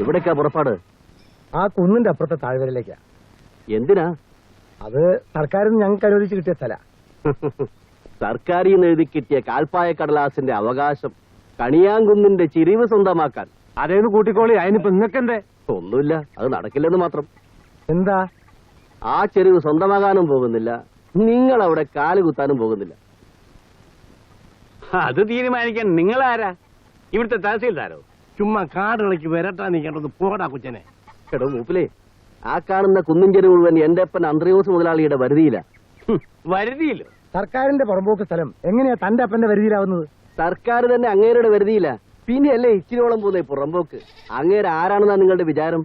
എവിടേക്കാ പുറപ്പാട്? ആ കുന്നിന്റെ അപ്പുറത്തെ താഴ്വരയിലേക്കാ. എന്തിനാ? അത് സർക്കാരിൽ നിന്ന് ഞങ്ങൾക്ക് അനുവദിച്ച് കിട്ടിയ സ്ഥല. സർക്കാരിൽ നിന്ന് എഴുതി കിട്ടിയ കാൽപ്പായ കടലാസിന്റെ അവകാശം കണിയാങ്കുന്നിന്റെ ചിരിവ് സ്വന്തമാക്കാൻ. അതേന്ന് കൂട്ടിക്കോളി അതിനിപ്പോ നിങ്ങൾക്കെന്തേ? ഒന്നുമില്ല അത് നടക്കില്ലെന്ന് മാത്രം. എന്താ? ആ ചെരുവ് സ്വന്തമാകാനും പോകുന്നില്ല നിങ്ങൾ അവിടെ കാൽ കുത്താനും പോകുന്നില്ല. അത് തീരുമാനിക്കാൻ നിങ്ങളാരാ? ഇവിടുത്തെ തഹസീൽദാരോ? ചുമ്മാ കാടിളക്കി വരട്ടാ നീക്കേണ്ടത് പോടാ കൊച്ചനെ എടോ മൂപ്പിലേ ആ കാണുന്ന കുന്നിൻ ചെരുവ് മുഴുവൻ എന്റെ അപ്പൻ അന്ത്രയോസ് മുതലാളിയുടെ വരുതിയില്ല ഹും, വരുതിയില്ലോ സർക്കാരിന്റെ പുറമ്പോക്ക് സ്ഥലം എങ്ങനെയാ തന്റെ അപ്പന്റെ വരുതിയിലാവുന്നത്? സർക്കാർ തന്നെ അങ്ങേരുടെ വരുതിയില്ല പിന്നെയല്ലേ ഇച്ചിരിയോളം പോകുന്ന പുറമ്പോക്ക് അങ്ങേര് ആരാണെന്നാ നിങ്ങളുടെ വിചാരം?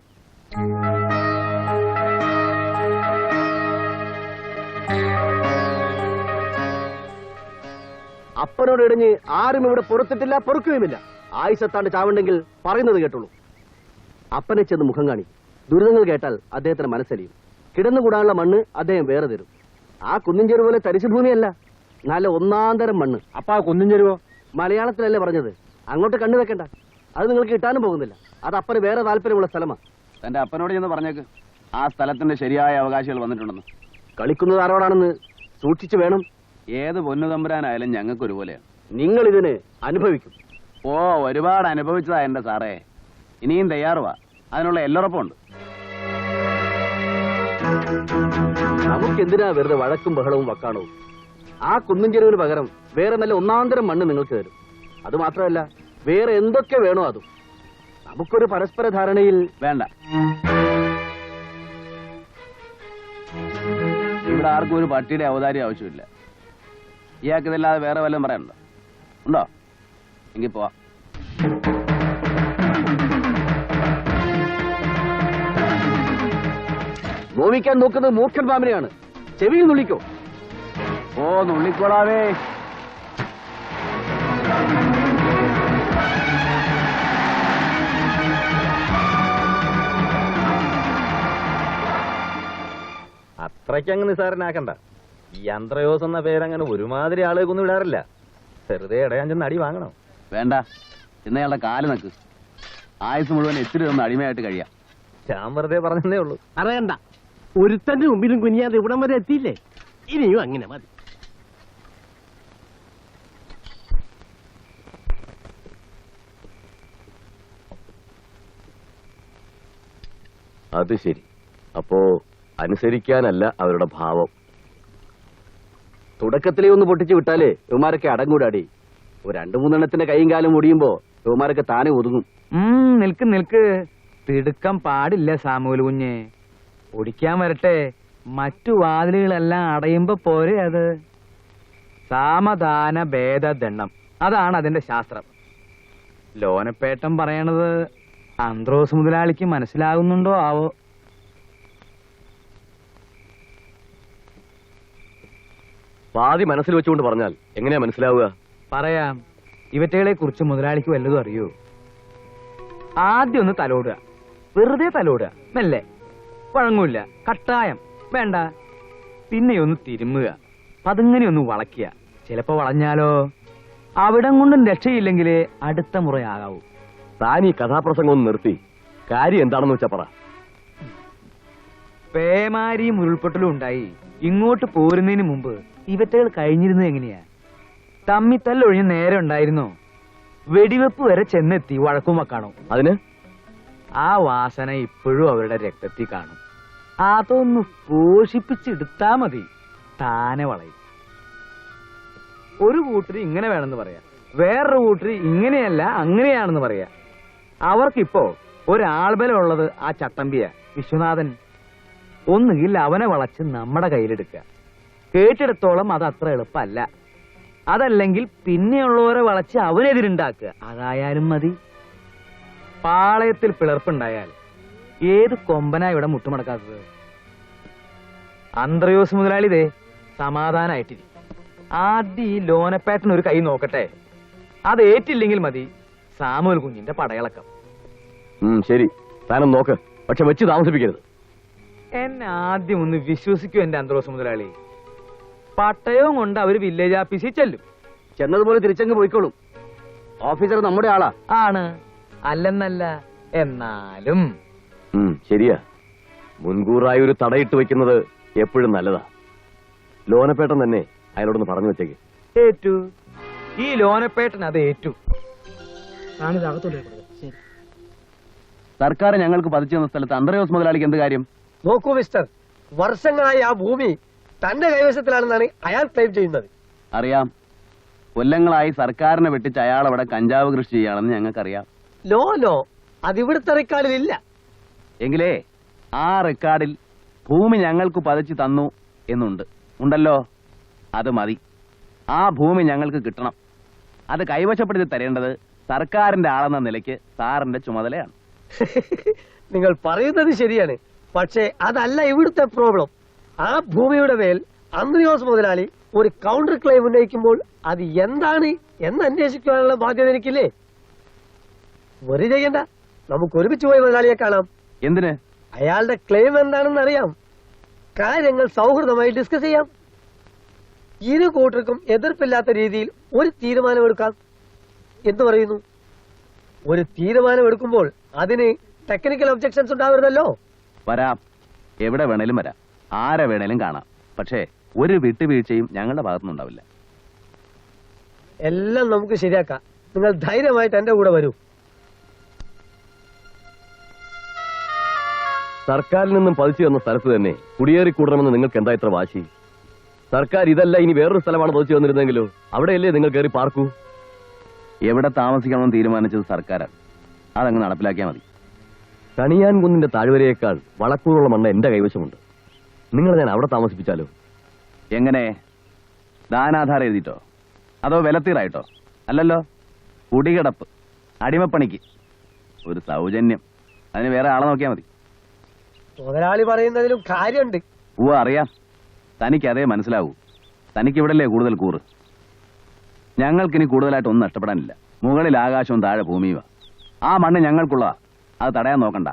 അപ്പനോട് ഇടഞ്ഞ് ആരും ഇവിടെ പൊറത്തിട്ടില്ല പൊറുക്കുകയുമില്ല. ആയുസത്താണ്ട് ചാവുണ്ടെങ്കിൽ പറയുന്നത് കേട്ടുള്ളൂ അപ്പനെ ചെന്ന് മുഖം കാണി. ദുരിതങ്ങൾ കേട്ടാൽ അദ്ദേഹത്തിന് മനസ്സലിയും. കിടന്നുകൂടാനുള്ള മണ്ണ് അദ്ദേഹം വേറെ തരും. ആ കുന്നിഞ്ചെരു പോലെ തരിശുഭൂമിയല്ല നല്ല ഒന്നാന്തരം മണ്ണ്. അപ്പാ കുന്നിൻ ചെരുവോ മലയാളത്തിലല്ലേ പറഞ്ഞത്? അങ്ങോട്ട് കണ്ണു വെക്കണ്ട. അത് നിങ്ങൾക്ക് കിട്ടാനും പോകുന്നില്ല. അത് അപ്പന് വേറെ താല്പര്യമുള്ള സ്ഥലമാണ് തന്റെ അപ്പനോട് ചെന്ന് പറഞ്ഞേക്ക്. ആ സ്ഥലത്തിന്റെ ശരിയായ അവകാശികൾ വന്നിട്ടുണ്ടെന്ന്. കളിക്കുന്നത് ആരോടാണെന്ന് സൂക്ഷിച്ചു വേണം. ഏത് പൊന്നു തമ്പുരാനായാലും ഞങ്ങൾക്ക് ഒരുപോലെയാണ് നിങ്ങൾ ഇതിന് അനുഭവിക്കും. ഓ ഒരുപാട് അനുഭവിച്ചതാ എന്റെ സാറേ. ഇനിയും തയ്യാറുവാ. അതിനുള്ള എല്ലുറപ്പുണ്ട്. നമുക്ക് എന്തിനാ വെറുതെ വഴക്കും ബഹളവും വക്കാണവും ആ കുന്നിൻ ചെരുവിന് പകരം വേറെ നല്ല ഒന്നാന്തരം മണ്ണ് നിങ്ങൾക്ക് തരും. അത് മാത്രമല്ല വേറെ എന്തൊക്കെ വേണോ അതും. നമുക്കൊരു പരസ്പര ധാരണയിൽ വേണ്ട. ഇവിടെ ആർക്കും ഒരു പട്ടിയുടെ അവതാരി ആവശ്യമില്ല. ഇയാൾക്കിതല്ലാതെ വേറെ വല്ലതും പറയാനുണ്ടോ? ഉണ്ടോ? എങ്കിൽ പോവാം നോവിക്കാൻ നോക്കുന്നത് മൂർഖൻ പാമ്പിനെയാണ് ചെവിയിൽ നുള്ളിക്കോ. ഓ നുള്ളിക്കോളാവേ. അത്രയ്ക്കങ്ങ് നിസാരനാക്കണ്ട. ഈ യന്ത്രയോസ് എന്ന പേരങ്ങനെ ഒരുമാതിരി ആളുകൾക്കൊന്നും വിടാറില്ല. വെറുതെ ഇടയാൻ ചെന്ന് അടി വാങ്ങണം. വേണ്ട. ഇന്നയാളുടെ കാൽ നിക്ക്. ആയുസ് മുഴുവൻ എത്തിരി ഒന്ന് അടിമയായിട്ട് കഴിയാ. ഞാൻ വെറുതെ പറഞ്ഞതേ ഉള്ളൂ. അറിയണ്ട. ഒരുത്തന്റെ മുമ്പിലും കുനിയാതെ ഇവിടം വരെ എത്തിയില്ലേ? ഇനിയും അങ്ങനെ മതി. അത് ശരി. അപ്പോ അനുസരിക്കാനല്ല അവരുടെ ഭാവം. തുടക്കത്തിലേ ഒന്ന് പൊട്ടിച്ചു വിട്ടാലേ ഇവമാരൊക്കെ അടങ്ങൂടാടി. ഒരു രണ്ടു മൂന്നെണ്ണത്തിന്റെ കൈയും കാലും മുടിയുമ്പോ ഇവമാരൊക്കെ താനെ ഒതുങ്ങും. നിൽക്ക് നിൽക്ക്. തിടുക്കം പാടില്ല സാമൂൽ കുഞ്ഞ്. ഒടിക്കാൻ വരട്ടെ. മറ്റു വാതിലുകളെല്ലാം അടയുമ്പോ പോരെ അത്. സാമധാന ഭേദദണ്ണം അതാണ് അതിന്റെ ശാസ്ത്രം. ലോനപ്പേട്ടൻ പറയണത് അന്ത്രോസ് മുതലാളിക്ക് മനസ്സിലാകുന്നുണ്ടോ ആവോ? പാതി മനസ്സിൽ വെച്ചുകൊണ്ട് പറഞ്ഞാൽ എങ്ങനെയാ മനസ്സിലാവുക? പറയാം. ഇവറ്റകളെ കുറിച്ച് മുതലാളിക്ക് വല്ലതും അറിയൂ? ആദ്യം ഒന്ന് തലോടുക. വെറുതെ തലോടുക. മെല്ലെ. വഴങ്ങൂല്ല. കട്ടായം. വേണ്ട. പിന്നെ ഒന്ന് തിരുമ്മുക പതുങ്ങനെ ഒന്ന് വളയ്ക്കുക. ചിലപ്പോ വളഞ്ഞാലോ? അവിടം കൊണ്ടും രക്ഷയില്ലെങ്കിൽ അടുത്ത മുറയാകാവൂ. താൻ ഈ കഥാപ്രസംഗം ഒന്ന് നിർത്തി. കാര്യം എന്താണെന്ന് വെച്ചാ പറ. പേമാരിയും ഉരുൾപൊട്ടലും ഉണ്ടായി. ഇങ്ങോട്ട് പോരുന്നതിന് മുമ്പ് ഇവറ്റകൾ കഴിഞ്ഞിരുന്നത് എങ്ങനെയാ? തമ്മിത്തല്ലൊഴിഞ്ഞ് നേരെ ഉണ്ടായിരുന്നു. വെടിവെപ്പ് വരെ ചെന്നെത്തി വഴക്കും വക്കാണോ. അതിന്? ആ വാസന ഇപ്പോഴും അവരുടെ രക്തത്തിൽ കാണും. അതൊന്ന് പോഷിപ്പിച്ചെടുത്താ മതി. താനെ വളയും. ഒരു കൂട്ടർ ഇങ്ങനെ വേണമെന്ന് പറയാം. വേറൊരു കൂട്ടർ ഇങ്ങനെയല്ല അങ്ങനെയാണെന്ന് പറയാം. അവർക്കിപ്പോ ഒരാൾബലം ഉള്ളത് ആ ചട്ടമ്പിയ. വിശ്വനാഥൻ. ഒന്നുകിൽ അവനെ വളച്ച് നമ്മുടെ കയ്യിലെടുക്കുക. കേട്ടിടത്തോളം അത് അത്ര എളുപ്പമല്ല. അതല്ലെങ്കിൽ പിന്നെയുള്ളവരെ വളച്ച് അവനെതിരുണ്ടാക്കുക. അതായാലും മതി. പാളയത്തിൽ പിളർപ്പുണ്ടായാൽ ഏത് കൊമ്പനാ ഇവിടെ മുട്ടുമടക്കാത്തത്? അന്ത്രയോസ് മുതലാളി ദേ സമാധാനായിട്ടിരി. ആദ്യം ഈ ലോനപ്പേട്ടൻ ഒരു കൈ നോക്കട്ടെ. അത് ഏറ്റില്ലെങ്കിൽ മതി. സാമുവൽ കുഞ്ഞിന്റെ പടയിളക്കം. ശരി. താനും നോക്ക്. പക്ഷെ വെച്ച് താമസിപ്പിക്കരുത്. എന്നെ ആദ്യം ഒന്ന് വിശ്വസിക്കൂ എന്റെ അന്ത്രോസ് മുതലാളി. പട്ടയവും കൊണ്ട് അവർ വില്ലേജ് ഓഫീസിൽ ചെല്ലും. ചെന്നതുപോലെ തിരിച്ചങ്ങ് പോയിക്കോളും. ഓഫീസർ നമ്മുടെ ആളാ. ആണ്. അല്ലെന്നല്ല എന്നാലും. ശരിയാ. മുൻകൂറായി ഒരു തടയിട്ട് വെക്കുന്നത് എപ്പോഴും നല്ലതാ. ലോനപ്പേട്ടൻ തന്നെ അയാളോടൊന്ന് പറഞ്ഞു വെച്ചേക്ക്. ഏറ്റു. ഈ ലോനപ്പേട്ടൻ അത് ഏറ്റു. സർക്കാർ ഞങ്ങൾക്ക് പതിച്ചു തന്ന സ്ഥലത്ത് അന്തരയോസ് മുതലാളിക്ക് എന്ത് കാര്യം? നോക്കൂ മിസ്റ്റർ വർഷങ്ങളായി ആ ഭൂമി തന്റെ കൈവശത്തിലാണെന്നാണ് അയാൾ ക്ലെയിം ചെയ്യുന്നത്. അറിയാം. കൊല്ലങ്ങളായി സർക്കാരിനെ വെട്ടിച്ച് അയാൾ അവിടെ കഞ്ചാവ് കൃഷി ചെയ്യാണെന്ന് ഞങ്ങൾക്കറിയാം. ലോ ലോ. അതിവിടുത്തെ റെക്കാർഡിലില്ല എങ്കിലേ ആ റെക്കോർഡിൽ ഭൂമി ഞങ്ങൾക്ക് പതിച്ചു തന്നു എന്നുണ്ട്. ഉണ്ടല്ലോ? അത് മതി. ആ ഭൂമി ഞങ്ങൾക്ക് കിട്ടണം. അത് കൈവശപ്പെടുത്തി തരേണ്ടത് സർക്കാരിന്റെ ആളെന്ന നിലയ്ക്ക് സാറിന്റെ ചുമതലയാണ്. നിങ്ങൾ പറയുന്നത് ശരിയാണ്. പക്ഷേ അതല്ല ഇവിടുത്തെ പ്രോബ്ലം ആ ഭൂമിയുടെ മേൽ അന്ത്രിയോസ് മുതലാളി ഒരു കൗണ്ടർ ക്ലെയിം ഉന്നയിക്കുമ്പോൾ അത് എന്താണ് എന്ന് അന്വേഷിക്കാനുള്ള ബാധ്യത എനിക്കില്ലേ? വെറി ചെയ്യണ്ട. നമുക്ക് ഒരുമിച്ച് പോയി മുതലാളിയെ കാണാം. എന്തിന്? അയാളുടെ ക്ലെയിം എന്താണെന്ന് അറിയാം. കാര്യങ്ങൾ സൗഹൃദമായി ഡിസ്കസ് ചെയ്യാം. ഇരു കൂട്ടർക്കും എതിർപ്പില്ലാത്ത രീതിയിൽ ഒരു തീരുമാനമെടുക്കാം. എന്ന് പറയുന്നു? ഒരു തീരുമാനമെടുക്കുമ്പോൾ അതിന് ടെക്നിക്കൽ ഒബ്ജക്ഷൻസ് ഉണ്ടാവരുതല്ലോ. വരാം. എവിടെ വേണേലും വരാം. ആരെ വേണേലും കാണാം. പക്ഷേ ഒരു വിട്ടുവീഴ്ചയും ഞങ്ങളുടെ ഭാഗത്തുനിന്നുണ്ടാവില്ല. എല്ലാം നമുക്ക് ശരിയാക്കാം. നിങ്ങൾ ധൈര്യമായിട്ട് എന്റെ കൂടെ വരൂ. സർക്കാരിൽ നിന്നും പതിച്ചു തന്ന സ്ഥലത്ത് തന്നെ കുടിയേറി കൂടണമെന്ന് നിങ്ങൾക്ക് എന്താ ഇത്ര വാശി? സർക്കാർ ഇതല്ല ഇനി വേറൊരു സ്ഥലമാണ് പതിച്ചു വന്നിരുന്നെങ്കിലോ അവിടെയല്ലേ നിങ്ങൾ കയറി പാർക്കൂ? എവിടെ താമസിക്കണമെന്ന് തീരുമാനിച്ചത് സർക്കാരാണ്. അതങ്ങ് നടപ്പിലാക്കിയാൽ മതി. കണിയാൻ കുന്നിന്റെ താഴ്വരയേക്കാൾ വളക്കൂറുള്ള മണ്ണ് എന്റെ കൈവശമുണ്ട്. നിങ്ങൾ ഞാൻ അവിടെ താമസിപ്പിച്ചാലോ? എങ്ങനെ? ദാനാധാരം എഴുതിട്ടോ അതോ വിലത്തീറായിട്ടോ? അല്ലല്ലോ കുടികിടപ്പ് അടിമപ്പണിക്ക്. ഒരു സൗജന്യം. അതിന് വേറെ ആളെ നോക്കിയാൽ മതി. മുതലാളി പറയുന്നതിലും കാര്യമുണ്ട്. ഓ അറിയാം. തനിക്ക് അതേ മനസ്സിലാവൂ. തനിക്ക് ഇവിടല്ലേ കൂടുതൽ കൂറ്? ഞങ്ങൾക്കിനി കൂടുതലായിട്ട് ഒന്നും നഷ്ടപ്പെടാനില്ല. മുകളിൽ ആകാശവും താഴെ ഭൂമിയുമാ. ആ മണ്ണ് ഞങ്ങൾക്കുള്ള അത് തടയാൻ നോക്കണ്ട.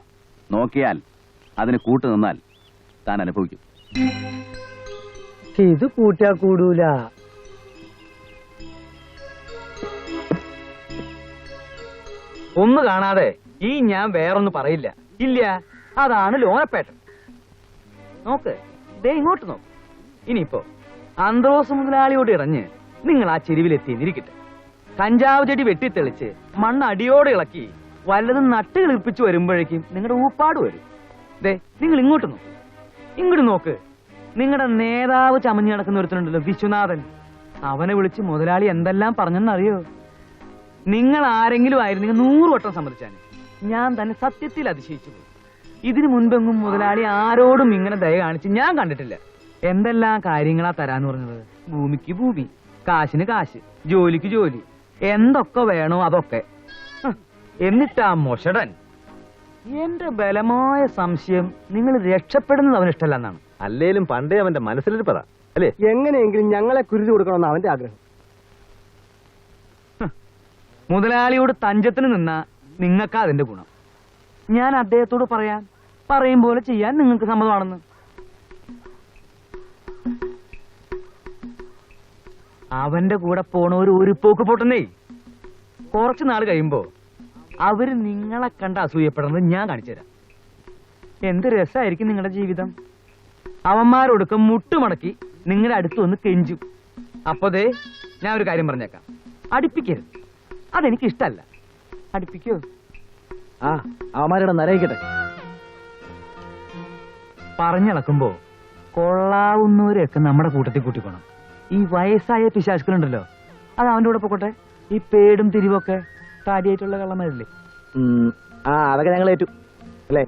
നോക്കിയാൽ അതിന് കൂട്ടു നിന്നാൽ താൻ അനുഭവിക്കും. ഇത് കൂട്ടാ കൂടൂല. ഒന്ന് കാണാതെ ഈ ഞാൻ വേറൊന്നും പറയില്ല. ഇല്ല അതാണ് ലോനപ്പേട്ടൻ. നോക്ക് ദേ ഇങ്ങോട്ട് നോക്ക്. ഇനിയിപ്പോ അന്ത്രോസ് മുതലാളിയോട് ഇറഞ്ഞ് നിങ്ങൾ ആ ചെരുവിലെത്തി എന്നിരിക്കട്ടെ. കഞ്ചാവ് ചെടി വെട്ടിത്തെളിച്ച് മണ്ണ് അടിയോടെ ഇളക്കി വല്ലതും നട്ട് കിളിർപ്പിച്ച് വരുമ്പോഴേക്കും നിങ്ങളുടെ ഊപ്പാട് വരും. ദേ നിങ്ങൾ ഇങ്ങോട്ട് നോക്ക്. ഇങ്ങോട്ട് നോക്ക്. നിങ്ങളുടെ നേതാവ് ചമഞ്ഞു നടക്കുന്ന ഒരുത്തനുണ്ടല്ലോ വിശ്വനാഥൻ. അവനെ വിളിച്ച് മുതലാളി എന്തെല്ലാം പറഞ്ഞെന്നറിയോ? നിങ്ങൾ ആരെങ്കിലും ആയിരുന്നെങ്കിൽ നൂറ് വട്ടം സമ്മതിച്ചാൽ ഞാൻ തന്നെ സത്യത്തിൽ അതിശയിച്ചു ഇതിനു മുൻപെങ്ങും മുതലാളി ആരോടും ഇങ്ങനെ ദയ കാണിച്ച് ഞാൻ കണ്ടിട്ടില്ല. എന്തെല്ലാം കാര്യങ്ങളാ തരാന്ന് പറഞ്ഞത്? ഭൂമിക്ക് ഭൂമി കാശിന് കാശ് ജോലിക്ക് ജോലി എന്തൊക്കെ വേണോ അതൊക്കെ. എന്നിട്ടാ മൊഷടൻ എന്റെ ബലമായ സംശയം നിങ്ങൾ രക്ഷപ്പെടുന്നത് അവന് ഇഷ്ടമല്ലെന്നാണ്. അല്ലേലും പണ്ടേ അവന്റെ മനസ്സിലൊരു മനസ്സിലിരിപ്പതാ അല്ലേ? എങ്ങനെയെങ്കിലും ഞങ്ങളെ കുരുതി കൊടുക്കണമെന്ന് അവന്റെ ആഗ്രഹം. മുതലാളിയോട് തഞ്ചത്തിന് നിന്ന നിങ്ങൾക്കാ അതിന്റെ ഗുണം. ഞാൻ അദ്ദേഹത്തോട് പറയാൻ പറയും പോലെ ചെയ്യാൻ നിങ്ങൾക്ക് സമ്മതമാണെന്ന്. അവന്റെ കൂടെ പോണ ഒരു പോക്ക് പൊട്ടുന്നേ. കുറച്ചു നാൾ കഴിയുമ്പോ അവർ നിങ്ങളെ കണ്ട് അസൂയപ്പെടുന്നത് ഞാൻ കാണിച്ചു തരാം. എന്ത് രസമായിരിക്കും നിങ്ങളുടെ ജീവിതം? അവന്മാരോടൊക്കെ മുട്ടുമടക്കി നിങ്ങളുടെ അടുത്ത് വന്ന് കെഞ്ചും. അപ്പോതേ ഞാൻ ഒരു കാര്യം പറഞ്ഞേക്കാം. അടുപ്പിക്കരുത്. അതെനിക്ക് ഇഷ്ടല്ല അടുപ്പിക്കോ? ആ അവന്മാരുടെ നരയിക്കട്ടെ പറഞ്ഞിളക്കുമ്പോ കൊള്ളാവുന്നവരെയൊക്കെ നമ്മുടെ കൂട്ടത്തിൽ കൂട്ടിക്കോണം. ഈ വയസ്സായ പിശാചുക്കളുണ്ടല്ലോ. അത് അവന്റെ കൂടെ പോക്കോട്ടെ? ഈ പേടും തിരിവൊക്കെ? താടിയായിട്ടുള്ള കള്ളന്മാരില്ലേ ആ അതൊക്കെ ഞങ്ങൾ ഏറ്റു. അല്ലേ?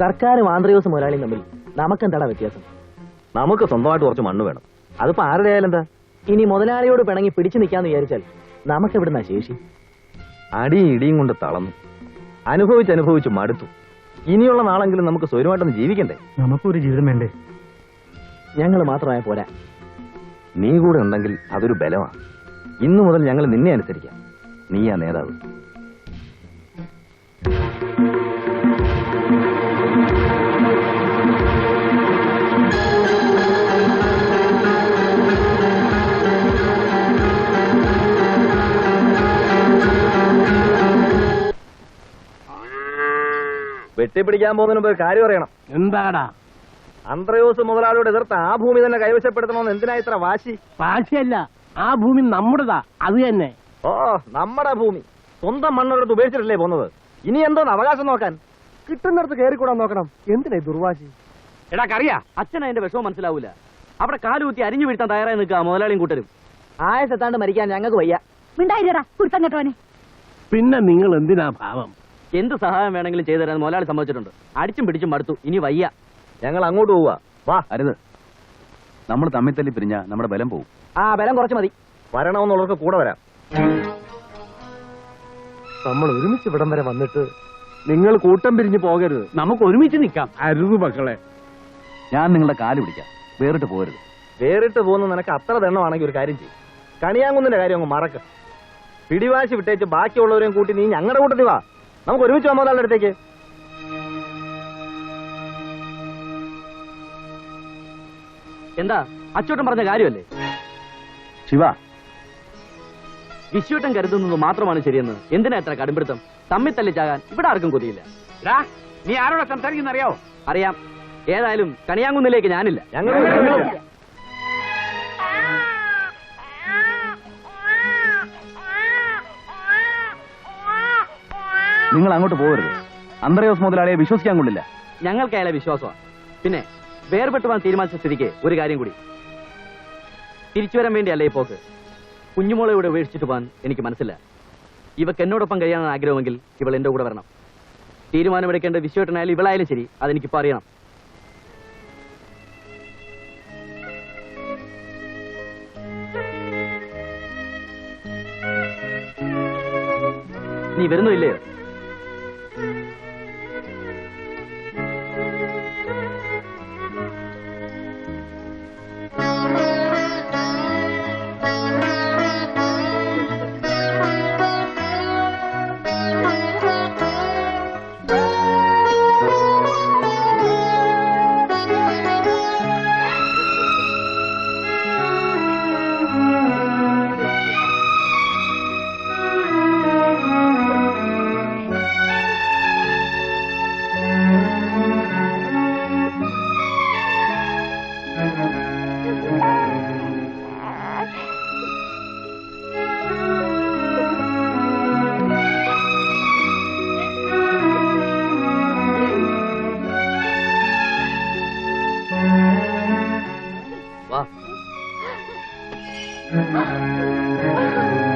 സർക്കാരും ആന്ധ്രയോസ് മുതലാളിയും തമ്മിൽ നമുക്കെന്താടാ വ്യത്യാസം? നമുക്ക് സ്വന്തമായിട്ട് കുറച്ച് മണ്ണ് വേണം. അതിപ്പോ ആരുടെ ആയാലും എന്താ? ഇനി മുതലാളിയോട് പിണങ്ങി പിടിച്ചു നിൽക്കാന്ന് വിചാരിച്ചാൽ നമുക്ക് എവിടുന്നാ ശേഷി? അടി ഇടിയും കൊണ്ട് തളർന്നു അനുഭവിച്ച് അനുഭവിച്ച് മടുത്തു. ഇനിയുള്ള നാളെങ്കിലും നമുക്ക് സ്വയമായിട്ടൊന്ന് ജീവിക്കണ്ടേ? നമുക്കൊരു ജീവിതം വേണ്ടേ? ഞങ്ങൾ മാത്രമായ പോരാ. നീ കൂടെ ഉണ്ടെങ്കിൽ അതൊരു ബലമാണ് ഇന്നു മുതൽ ഞങ്ങൾ നിന്നെ അനുസരിക്കാം. നീയാ നേതാവ്. കെട്ടിപ്പിടിക്കാൻ പോകുന്നതിന് മുമ്പ് ഒരു കാര്യം അറിയണം. എന്താടാ? അന്ത്രയോസ് മുതലാളിയോട് എതിർത്ത് ആ ഭൂമി തന്നെ കൈവശപ്പെടുത്തണമെന്ന് എന്തിനാ ഇത്ര വാശി? വാശിയല്ല ആ ഭൂമി നമ്മുടെതാ അത് തന്നെ. ഓ നമ്മുടെ ഭൂമി. സ്വന്തം മണ്ണെടുത്ത് ഉപേക്ഷിച്ചിട്ടല്ലേ പോന്നത് ഇനി എന്തോന്ന് അവകാശം നോക്കാൻ? കിട്ടുന്നിടത്ത് കയറിക്കൂടാൻ നോക്കണം. എന്തിനാ ഈ ദുർവാശി? എടാ കറിയാ. അച്ഛൻ അതിന്റെ വിഷമം മനസ്സിലാവൂല. അവിടെ കാലുകുത്തി അരിഞ്ഞു വീഴ്ത്താൻ തയ്യാറായി നിൽക്കുക മുതലാളിയും കൂട്ടരും. ആയസെത്താണ്ട് മരിക്കാൻ ഞങ്ങൾക്ക് വയ്യ. മിണ്ടായിരടാ കുരുത്തം കെട്ടവനെ. പിന്നെ നിങ്ങൾ എന്തിനാ ഭാവം? എന്ത് സഹായം വേണമെങ്കിലും ചെയ്തു തരാൻ മുതലാളി സമ്മതിച്ചിട്ടുണ്ട്. അടിച്ചും പിടിച്ചും മടുത്തു. ഇനി വയ്യ. ഞങ്ങൾ അങ്ങോട്ട് പോവാ വാ അരുത്. നമ്മൾ തമ്മിൽ തല്ലി പിരിഞ്ഞ നമ്മുടെ ബലം പോവും. ആ ബലം കുറച്ച് മതി. വരണമെന്നുള്ളവർക്ക് കൂടെ വരാം. നമ്മൾ ഒരുമിച്ച് ഇവിടം വരെ വന്നിട്ട് നിങ്ങൾ കൂട്ടം പിരിഞ്ഞു പോകരുത്. നമുക്ക് ഒരുമിച്ച് നിൽക്കാം. അരുത് മക്കളെ. ഞാൻ നിങ്ങളുടെ കാൽ പിടിക്കാം. വേറിട്ട് പോരുത് വേറിട്ട് പോകുന്ന നിനക്ക് അത്ര ദണ്ണമാണെങ്കിൽ ഒരു കാര്യം ചെയ്യും. കണിയാങ്കുന്നിന്റെ കാര്യം അങ്ങ് മറക്ക്. പിടിവാശി വിട്ടേച്ച് ബാക്കിയുള്ളവരെയും കൂട്ടി നീ ഞങ്ങളുടെ കൂട്ടത്തിൽ വാ. നമുക്ക് ഒരുമിച്ച് വന്നോ വന്നോലാളുടെ അടുത്തേക്ക്? എന്താ? അച്ചോട്ടൻ പറഞ്ഞ കാര്യമല്ലേ? ശിവ. വിശ്വട്ടൻ കരുതുന്നത് മാത്രമാണ് ശരിയെന്ന്. എന്തിനാ എത്ര കടുംപിടുത്തം? തമ്മിൽ തല്ലിച്ചാകാൻ ഇവിടെ ആർക്കും കൊതിയില്ല. നീ ആരോടാ സംസാരിക്കുന്ന അറിയാവോ അറിയാം. ഏതായാലും കണിയാങ്കുന്നിലേക്ക് ഞാനില്ല. ഞങ്ങൾ നിങ്ങൾ അങ്ങോട്ട് പോകരുത്. അന്തരയോസ് മുതലാളിയെ വിശ്വസിക്കാൻ കൊള്ളില്ല. ഞങ്ങൾക്ക് അയാളെ വിശ്വാസമാണ് പിന്നെ വേർപെട്ടു പോകാൻ തീരുമാനിച്ച സ്ഥിതിക്ക് ഒരു കാര്യം കൂടി. തിരിച്ചു വരാൻ വേണ്ടിയല്ല ഈ പോക്ക്? കുഞ്ഞുമോളെ ഇവിടെ ഉപേക്ഷിച്ചിട്ട് പോകാൻ എനിക്ക് മനസ്സില്ല. ഇവക്ക് എന്നോടൊപ്പം കഴിയാനാണ് ആഗ്രഹമെങ്കിൽ ഇവൾ എന്റെ കൂടെ വരണം. തീരുമാനമെടുക്കേണ്ട വിശ്വട്ടനായാലും ഇവളായാലും ശരി അതെനിക്കിപ്പോ അറിയണം. നീ വരുന്നില്ലയോ 嗯。